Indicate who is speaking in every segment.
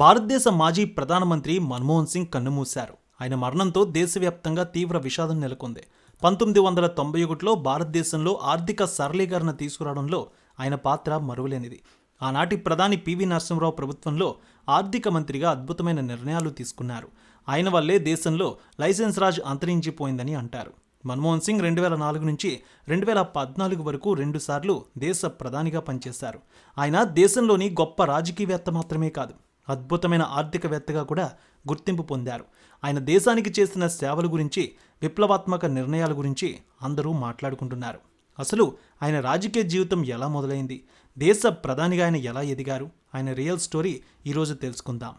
Speaker 1: భారతదేశ మాజీ ప్రధానమంత్రి మన్మోహన్ సింగ్ కన్నుమూశారు ఆయన మరణంతో దేశవ్యాప్తంగా తీవ్ర విషాదం నెలకొంది పంతొమ్మిది వందల తొంభై ఒకటిలో భారతదేశంలో ఆర్థిక సరళీకరణ తీసుకురావడంలో ఆయన పాత్ర మరువలేనిది ఆనాటి ప్రధాని పివి నరసింహరావు ప్రభుత్వంలో ఆర్థిక మంత్రిగా అద్భుతమైన నిర్ణయాలు తీసుకున్నారు ఆయన వల్లే దేశంలో లైసెన్స్ రాజ్ అంతరించిపోయిందని అంటారు మన్మోహన్ సింగ్ రెండు వేల నాలుగు నుంచి రెండు వేల పద్నాలుగు వరకు రెండుసార్లు దేశ ప్రధానిగా పనిచేశారు ఆయన దేశంలోని గొప్ప రాజకీయవేత్త మాత్రమే కాదు అద్భుతమైన ఆర్థికవేత్తగా కూడా గుర్తింపు పొందారు ఆయన దేశానికి చేసిన సేవల గురించి విప్లవాత్మక నిర్ణయాల గురించి అందరూ మాట్లాడుకుంటున్నారు అసలు ఆయన రాజకీయ జీవితం ఎలా మొదలైంది దేశ ప్రధానిగా ఆయన ఎలా ఎదిగారు ఆయన రియల్ స్టోరీ ఈరోజు తెలుసుకుందాం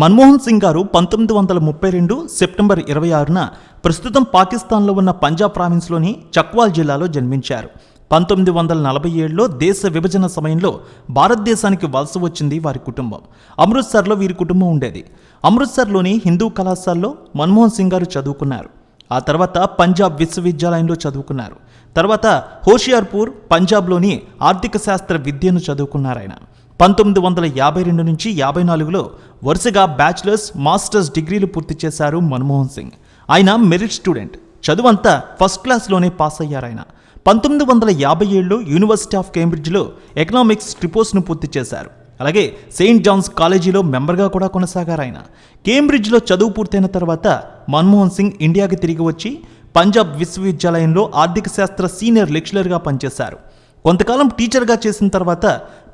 Speaker 1: మన్మోహన్ సింగ్ గారు పంతొమ్మిది వందల ముప్పై రెండు సెప్టెంబర్ ఇరవై ఆరున ప్రస్తుతం పాకిస్తాన్లో ఉన్న పంజాబ్ ప్రావిన్స్లోని చక్వాల్ జిల్లాలో జన్మించారు పంతొమ్మిది వందల నలభై ఏడులో దేశ విభజన సమయంలో భారతదేశానికి వలస వచ్చింది వారి కుటుంబం అమృత్సర్లో వీరి కుటుంబం ఉండేది అమృత్సర్లోని హిందూ కళాశాలలో మన్మోహన్ సింగ్ గారు చదువుకున్నారు ఆ తర్వాత పంజాబ్ విశ్వవిద్యాలయంలో చదువుకున్నారు తర్వాత హోషియార్పూర్ పంజాబ్లోని ఆర్థిక శాస్త్ర విద్యను చదువుకున్నారు ఆయన పంతొమ్మిది వందల యాభై రెండు నుంచి యాభై నాలుగులో వరుసగా బ్యాచిలర్స్ మాస్టర్స్ డిగ్రీలు పూర్తి చేశారు మన్మోహన్ సింగ్ ఆయన మెరిట్ స్టూడెంట్ చదువంతా ఫస్ట్ క్లాస్లోనే పాస్ అయ్యారు ఆయన పంతొమ్మిది వందల యాభై ఏడులో యూనివర్సిటీ ఆఫ్ కేంబ్రిడ్జ్లో ఎకనామిక్స్ ట్రిపోస్ను పూర్తి చేశారు అలాగే సెయింట్ జాన్స్ కాలేజీలో మెంబర్గా కూడా కొనసాగారు ఆయన కేంబ్రిడ్జ్లో చదువు పూర్తయిన తర్వాత మన్మోహన్ సింగ్ ఇండియాకి తిరిగి వచ్చి పంజాబ్ విశ్వవిద్యాలయంలో ఆర్థిక శాస్త్ర సీనియర్ లెక్చరర్గా పనిచేశారు కొంతకాలం టీచర్గా చేసిన తర్వాత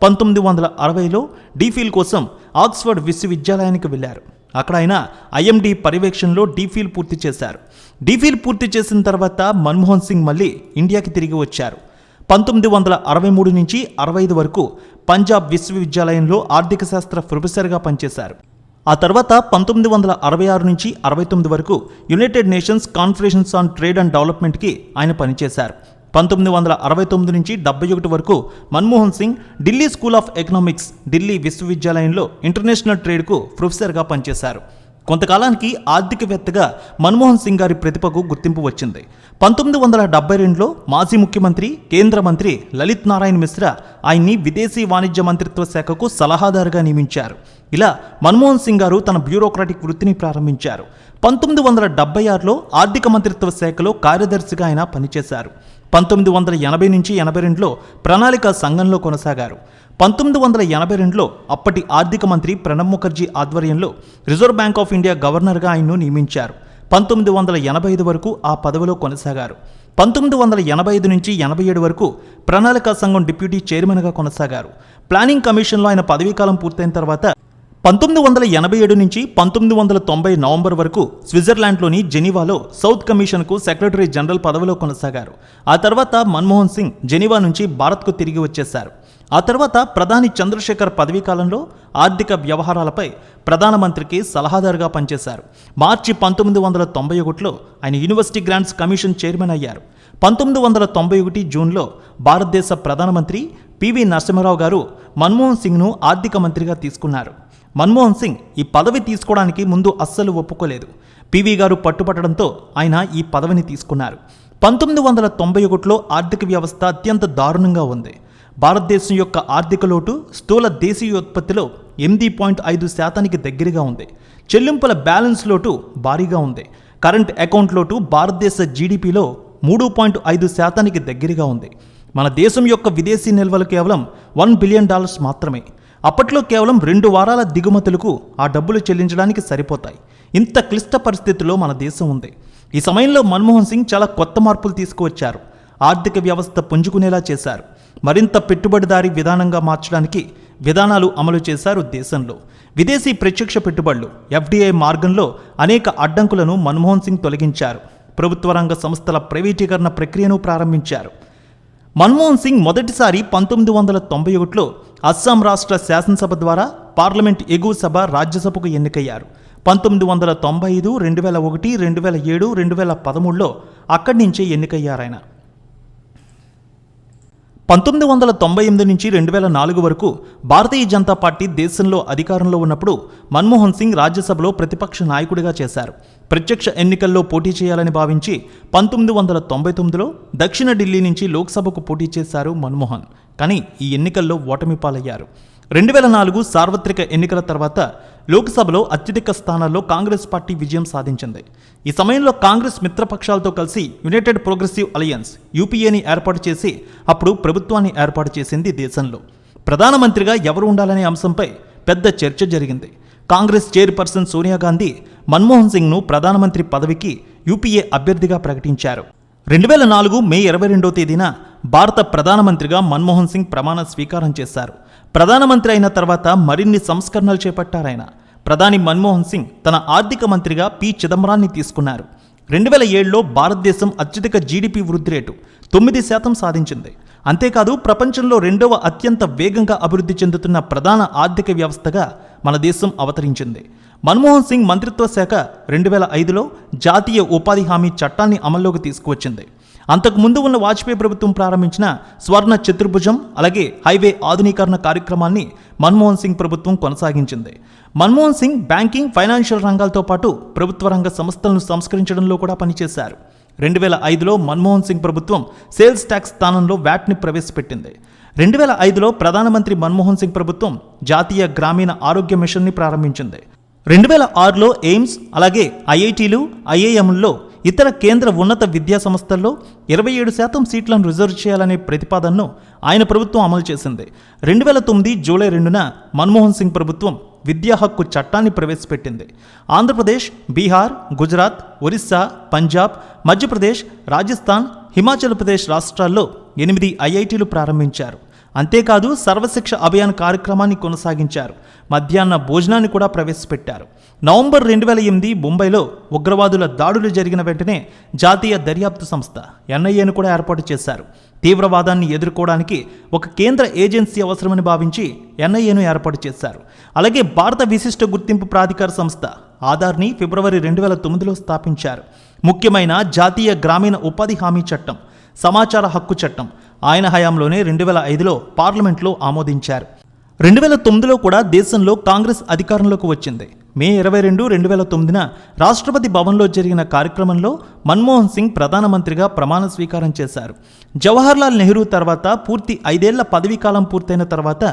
Speaker 1: పంతొమ్మిది వందల అరవైలో డీఫీల్ కోసం ఆక్స్ఫర్డ్ విశ్వవిద్యాలయానికి వెళ్ళారు అక్కడ ఆయన ఐఎండి పర్యవేక్షణలో డీఫీల్ పూర్తి చేశారు డీఫీల్ పూర్తి చేసిన తర్వాత మన్మోహన్ సింగ్ మళ్ళీ ఇండియాకి తిరిగి వచ్చారు పంతొమ్మిది వందల అరవై మూడు నుంచి అరవై ఐదు వరకు పంజాబ్ విశ్వవిద్యాలయంలో ఆర్థిక శాస్త్ర ప్రొఫెసర్గా పనిచేశారు ఆ తర్వాత పంతొమ్మిది వందల అరవై ఆరు నుంచి అరవై తొమ్మిది వరకు United Nations conference on trade and డెవలప్మెంట్కి ఆయన పనిచేశారు పంతొమ్మిది వందల అరవై తొమ్మిది నుంచి డెబ్బై ఒకటి వరకు Manmohan Singh Delhi school of economics Delhi విశ్వవిద్యాలయంలో ఇంటర్నేషనల్ ట్రేడ్కు ప్రొఫెసర్గా పనిచేశారు కొంతకాలానికి ఆర్థికవేత్తగా మన్మోహన్ సింగ్ గారి ప్రతిభకు గుర్తింపు వచ్చింది పంతొమ్మిది వందల డెబ్బై రెండులో మాజీ ముఖ్యమంత్రి కేంద్ర మంత్రి లలిత్ నారాయణ్ మిశ్రా ఆయన్ని విదేశీ వాణిజ్య మంత్రిత్వ శాఖకు సలహాదారుగా నియమించారు ఇలా మన్మోహన్ సింగ్ గారు తన బ్యూరోక్రాటిక్ వృత్తిని ప్రారంభించారు పంతొమ్మిది వందల డెబ్బై ఆరులో ఆర్థిక మంత్రిత్వ శాఖలో కార్యదర్శిగా ఆయన పనిచేశారు పంతొమ్మిది వందల ఎనభై నుంచి ఎనభై రెండులో ప్రణాళిక సంఘంలో కొనసాగారు పంతొమ్మిది వందల ఎనభై రెండులో అప్పటి ఆర్థిక మంత్రి ప్రణబ్ ముఖర్జీ ఆధ్వర్యంలో రిజర్వ్ బ్యాంక్ ఆఫ్ ఇండియా గవర్నర్గా ఆయన్ను నియమించారు పంతొమ్మిది వందల ఎనభై ఐదు వరకు ఆ పదవిలో కొనసాగారు పంతొమ్మిది వందల ఎనభై ఐదు నుంచి ఎనభై ఏడు వరకు ప్రణాళికా సంఘం డిప్యూటీ చైర్మన్గా కొనసాగారు ప్లానింగ్ కమిషన్లో ఆయన పదవీకాలం పూర్తయిన తర్వాత పంతొమ్మిది వందల ఎనభై ఏడు నుంచి పంతొమ్మిది వందల తొంభై నవంబర్ వరకు స్విట్జర్లాండ్లోని జెనీవాలో సౌత్ కమిషన్కు సెక్రటరీ జనరల్ పదవిలో కొనసాగారు ఆ తర్వాత మన్మోహన్ సింగ్ జెనీవా నుంచి భారత్కు తిరిగి వచ్చేశారు ఆ తర్వాత ప్రధాని చంద్రశేఖర్ పదవీ కాలంలో ఆర్థిక వ్యవహారాలపై ప్రధానమంత్రికి సలహాదారుగా పనిచేశారు మార్చి పంతొమ్మిది వందల తొంభై ఒకటిలో ఆయన యూనివర్సిటీ గ్రాంట్స్ కమిషన్ చైర్మన్ అయ్యారు పంతొమ్మిది వందల తొంభై ఒకటి జూన్లో భారతదేశ ప్రధానమంత్రి పివి నరసింహరావు గారు మన్మోహన్ సింగ్ను ఆర్థిక మంత్రిగా తీసుకున్నారు మన్మోహన్ సింగ్ ఈ పదవి తీసుకోవడానికి ముందు అస్సలు ఒప్పుకోలేదు పివి గారు పట్టుపట్టడంతో ఆయన ఈ పదవిని తీసుకున్నారు పంతొమ్మిది వందల తొంభై ఒకటిలో ఆర్థిక వ్యవస్థ అత్యంత దారుణంగా ఉంది భారతదేశం యొక్క ఆర్థిక లోటు స్థూల దేశీయోత్పత్తిలో ఎనిమిది పాయింట్ ఐదు శాతానికి దగ్గరగా ఉంది చెల్లింపుల బ్యాలెన్స్ లోటు భారీగా ఉంది కరెంట్ అకౌంట్ లోటు భారతదేశ జీడిపిలో మూడు పాయింట్ ఐదు శాతానికి దగ్గరగా ఉంది మన దేశం యొక్క విదేశీ నిల్వలు కేవలం వన్ బిలియన్ డాలర్స్ మాత్రమే అప్పట్లో కేవలం రెండు వారాల దిగుమతులకు ఆ డబ్బులు చెల్లించడానికి సరిపోతాయి ఇంత క్లిష్ట పరిస్థితుల్లో మన దేశం ఉంది ఈ సమయంలో మన్మోహన్ సింగ్ చాలా కొత్త మార్పులు తీసుకువచ్చారు ఆర్థిక వ్యవస్థ పుంజుకునేలా చేశారు మరింత పెట్టుబడిదారి విధానంగా మార్చడానికి విధానాలు అమలు చేశారు దేశంలో విదేశీ ప్రత్యక్ష పెట్టుబడులు ఎఫ్డీఐ మార్గంలో అనేక అడ్డంకులను మన్మోహన్ సింగ్ తొలగించారు ప్రభుత్వ రంగ సంస్థల ప్రైవేటీకరణ ప్రక్రియను ప్రారంభించారు మన్మోహన్ సింగ్ మొదటిసారి పంతొమ్మిది వందల తొంభై ఒకటిలో అస్సాం రాష్ట్ర శాసనసభ ద్వారా పార్లమెంట్ ఎగువ సభ రాజ్యసభకు ఎన్నికయ్యారు పంతొమ్మిది వందల తొంభై ఐదు రెండు వేల ఒకటి రెండు వేల ఏడు రెండు వేల పదమూడులో అక్కడి నుంచే ఎన్నికయ్యారాయన పంతొమ్మిది వందల తొంభై ఎనిమిది నుంచి రెండు వేల నాలుగు వరకు భారతీయ జనతా పార్టీ దేశంలో అధికారంలో ఉన్నప్పుడు మన్మోహన్ సింగ్ రాజ్యసభలో ప్రతిపక్ష నాయకుడిగా చేశారు ప్రత్యక్ష ఎన్నికల్లో పోటీ చేయాలని భావించి పంతొమ్మిది వందల తొంభై తొమ్మిదిలో దక్షిణ ఢిల్లీ నుంచి లోక్సభకు పోటీ చేశారు మన్మోహన్ కానీ ఈ ఎన్నికల్లో ఓటమి పాలయ్యారు రెండు వేల నాలుగు సార్వత్రిక ఎన్నికల తర్వాత లోక్సభలో అత్యధిక స్థానాల్లో కాంగ్రెస్ పార్టీ విజయం సాధించింది ఈ సమయంలో కాంగ్రెస్ మిత్రపక్షాలతో కలిసి యునైటెడ్ ప్రోగ్రెసివ్ అలయన్స్ యూపీఏని ఏర్పాటు చేసి అప్పుడు ప్రభుత్వాన్ని ఏర్పాటు చేసింది దేశంలో ప్రధానమంత్రిగా ఎవరు ఉండాలనే అంశంపై పెద్ద చర్చ జరిగింది కాంగ్రెస్ చైర్పర్సన్ సోనియా గాంధీ మన్మోహన్ సింగ్ను ప్రధానమంత్రి పదవికి యూపీఏ అభ్యర్థిగా ప్రకటించారు రెండు వేల నాలుగు మే ఇరవై రెండో తేదీన భారత ప్రధానమంత్రిగా మన్మోహన్ సింగ్ ప్రమాణ స్వీకారం చేశారు ప్రధానమంత్రి అయిన తర్వాత మరిన్ని సంస్కరణలు చేపట్టారాయన ప్రధాని మన్మోహన్ సింగ్ తన ఆర్థిక మంత్రిగా పి చిదంబరాన్ని తీసుకున్నారు రెండు వేల ఏడులో భారతదేశం అత్యధిక జీడిపి వృద్ధి రేటు తొమ్మిది శాతం సాధించింది అంతేకాదు ప్రపంచంలో రెండవ అత్యంత వేగంగా అభివృద్ధి చెందుతున్న ప్రధాన ఆర్థిక వ్యవస్థగా మన దేశం అవతరించింది మన్మోహన్ సింగ్ మంత్రిత్వ శాఖ రెండు వేల ఐదులో జాతీయ ఉపాధి హామీ చట్టాన్ని అమల్లోకి తీసుకువచ్చింది అంతకుముందు ఉన్న వాజ్పేయి ప్రభుత్వం ప్రారంభించిన స్వర్ణ చతుర్భుజం అలాగే హైవే ఆధునీకరణ కార్యక్రమాన్ని మన్మోహన్ సింగ్ ప్రభుత్వం కొనసాగించింది మన్మోహన్ సింగ్ బ్యాంకింగ్ ఫైనాన్షియల్ రంగాలతో పాటు ప్రభుత్వ రంగ సంస్థలను సంస్కరించడంలో కూడా పనిచేశారు రెండు వేల ఐదులో మన్మోహన్ సింగ్ ప్రభుత్వం సేల్స్ ట్యాక్స్ స్థానంలో వ్యాట్ని ప్రవేశపెట్టింది రెండు వేల ఐదులో ప్రధానమంత్రి మన్మోహన్ సింగ్ ప్రభుత్వం జాతీయ గ్రామీణ ఆరోగ్య మిషన్ని ప్రారంభించింది రెండు వేల ఆరులో ఎయిమ్స్ అలాగే ఐఐటీలు ఐఐఎంల్లో ఇతర కేంద్ర ఉన్నత విద్యా సంస్థల్లో ఇరవై ఏడు శాతం సీట్లను రిజర్వ్ చేయాలనే ప్రతిపాదనను ఆయన ప్రభుత్వం అమలు చేసింది రెండు వేల తొమ్మిది జూలై రెండున మన్మోహన్ సింగ్ ప్రభుత్వం విద్యా హక్కు చట్టాన్ని ప్రవేశపెట్టింది ఆంధ్రప్రదేశ్ బీహార్ గుజరాత్ ఒరిస్సా పంజాబ్ మధ్యప్రదేశ్ రాజస్థాన్ హిమాచల్ ప్రదేశ్ రాష్ట్రాల్లో ఎనిమిది ఐఐటీలు ప్రారంభించారు అంతేకాదు సర్వశిక్ష అభియాన్ కార్యక్రమాన్ని కొనసాగించారు మధ్యాహ్న భోజనాన్ని కూడా ప్రవేశపెట్టారు నవంబర్ రెండు వేల ఎనిమిది ముంబైలో ఉగ్రవాదుల దాడులు జరిగిన వెంటనే జాతీయ దర్యాప్తు సంస్థ ఎన్ఐఏను కూడా ఏర్పాటు చేశారు తీవ్రవాదాన్ని ఎదుర్కోవడానికి ఒక కేంద్ర ఏజెన్సీ అవసరమని భావించి ఎన్ఐఏను ఏర్పాటు చేశారు అలాగే భారత విశిష్ట గుర్తింపు ప్రాధికార సంస్థ ఆధార్ని ఫిబ్రవరి రెండు వేల తొమ్మిదిలో స్థాపించారు ముఖ్యమైన జాతీయ గ్రామీణ ఉపాధి హామీ చట్టం సమాచార హక్కు చట్టం ఆయన హయాంలోనే రెండు వేల ఐదులో పార్లమెంట్లో ఆమోదించారు రెండు వేల తొమ్మిదిలో కూడా దేశంలో కాంగ్రెస్ అధికారంలోకి వచ్చింది మే ఇరవై రెండు రెండు వేల తొమ్మిదిన రాష్ట్రపతి భవన్లో జరిగిన కార్యక్రమంలో మన్మోహన్ సింగ్ ప్రధానమంత్రిగా ప్రమాణ స్వీకారం చేశారు జవహర్లాల్ నెహ్రూ తర్వాత పూర్తి ఐదేళ్ల పదవీకాలం పూర్తయిన తర్వాత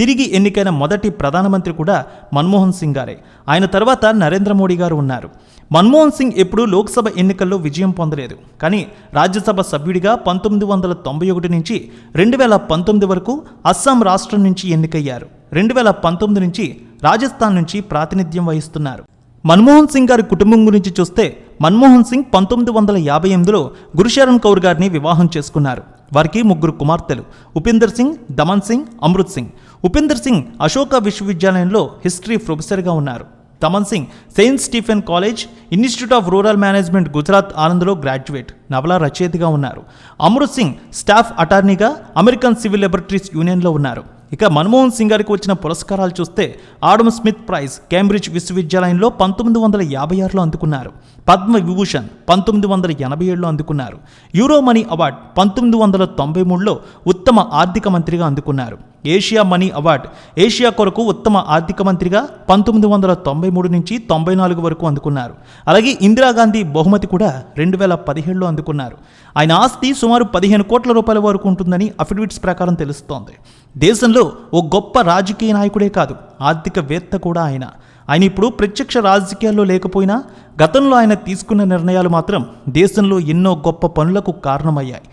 Speaker 1: తిరిగి ఎన్నికైన మొదటి ప్రధానమంత్రి కూడా మన్మోహన్ సింగ్ గారే ఆయన తర్వాత నరేంద్ర మోడీ గారు ఉన్నారు మన్మోహన్ సింగ్ ఎప్పుడూ లోక్సభ ఎన్నికల్లో విజయం పొందలేదు కానీ రాజ్యసభ సభ్యుడిగా పంతొమ్మిది వందల తొంభై ఒకటి నుంచి రెండు వేల పంతొమ్మిది వరకు అస్సాం రాష్ట్రం నుంచి ఎన్నికయ్యారు రెండు వేల పంతొమ్మిది నుంచి రాజస్థాన్ నుంచి ప్రాతినిధ్యం వహిస్తున్నారు మన్మోహన్ సింగ్ గారి కుటుంబం గురించి చూస్తే మన్మోహన్ సింగ్ పంతొమ్మిది వందల యాభై ఎనిమిదిలో గురుశరణ్ కౌర్ గారిని వివాహం చేసుకున్నారు వారికి ముగ్గురు కుమార్తెలు ఉపేందర్ సింగ్ దమన్ సింగ్ అమృత్ సింగ్ ఉపేందర్ సింగ్ అశోక విశ్వవిద్యాలయంలో హిస్టరీ ప్రొఫెసర్గా ఉన్నారు Daman Singh Saint Stephen college institute of rural management Gujarat ఆనంద్లో గ్రాడ్యుయేట్ నవల రచయితగా ఉన్నారు అమృత్ సింగ్ స్టాఫ్ అటార్నీగా అమెరికన్ సివిల్ లెబొరేటరీస్ యూనియన్లో ఉన్నారు ఇక మన్మోహన్ సింగ్ గారికి వచ్చిన పురస్కారాలు చూస్తే ఆడమ్ స్మిత్ ప్రైజ్ కేంబ్రిడ్జ్ విశ్వవిద్యాలయంలో పంతొమ్మిది వందల యాభై ఆరులో అందుకున్నారు పద్మ విభూషణ్ పంతొమ్మిది వందల ఎనభై ఏడులో అందుకున్నారు మనీ అవార్డ్ పంతొమ్మిది వందల తొంభై మూడులో ఉత్తమ ఆర్థిక మంత్రిగా అందుకున్నారు ఏషియా మనీ అవార్డ్ ఏషియా కొరకు ఉత్తమ ఆర్థిక మంత్రిగా పంతొమ్మిది వందల తొంభై మూడు నుంచి తొంభై నాలుగు వరకు అందుకున్నారు అలాగే ఇందిరాగాంధీ బహుమతి కూడా రెండు వేల పదిహేడులో అందుకున్నారు ఆయన ఆస్తి సుమారు పదిహేను కోట్ల రూపాయల వరకు ఉంటుందని అఫిడవిట్స్ ప్రకారం తెలుస్తోంది దేశంలో ఓ గొప్ప రాజకీయ నాయకుడే కాదు ఆర్థికవేత్త కూడా ఆయన ఆయన ఇప్పుడు ప్రత్యక్ష రాజకీయాల్లో లేకపోయినా గతంలో ఆయన తీసుకున్న నిర్ణయాలు మాత్రం దేశంలో ఎన్నో గొప్ప పనులకు కారణమయ్యాయి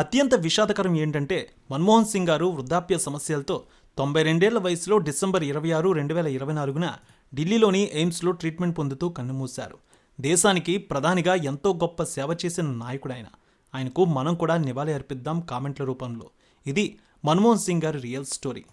Speaker 1: అత్యంత విషాదకరం ఏంటంటే మన్మోహన్ సింగ్ గారు వృద్ధాప్య సమస్యలతో తొంభై రెండేళ్ల వయసులో డిసెంబర్ ఇరవై ఆరు రెండు వేల ఇరవై నాలుగున ఢిల్లీలోని ఎయిమ్స్లో ట్రీట్మెంట్ పొందుతూ కన్నుమూశారు దేశానికి ప్రధానిగా ఎంతో గొప్ప సేవ చేసిన నాయకుడు ఆయన ఆయనకు మనం కూడా నివాళి అర్పిద్దాం కామెంట్ల రూపంలో ఇది మన్మోహన్ సింగ్ గారి రియల్ స్టోరీ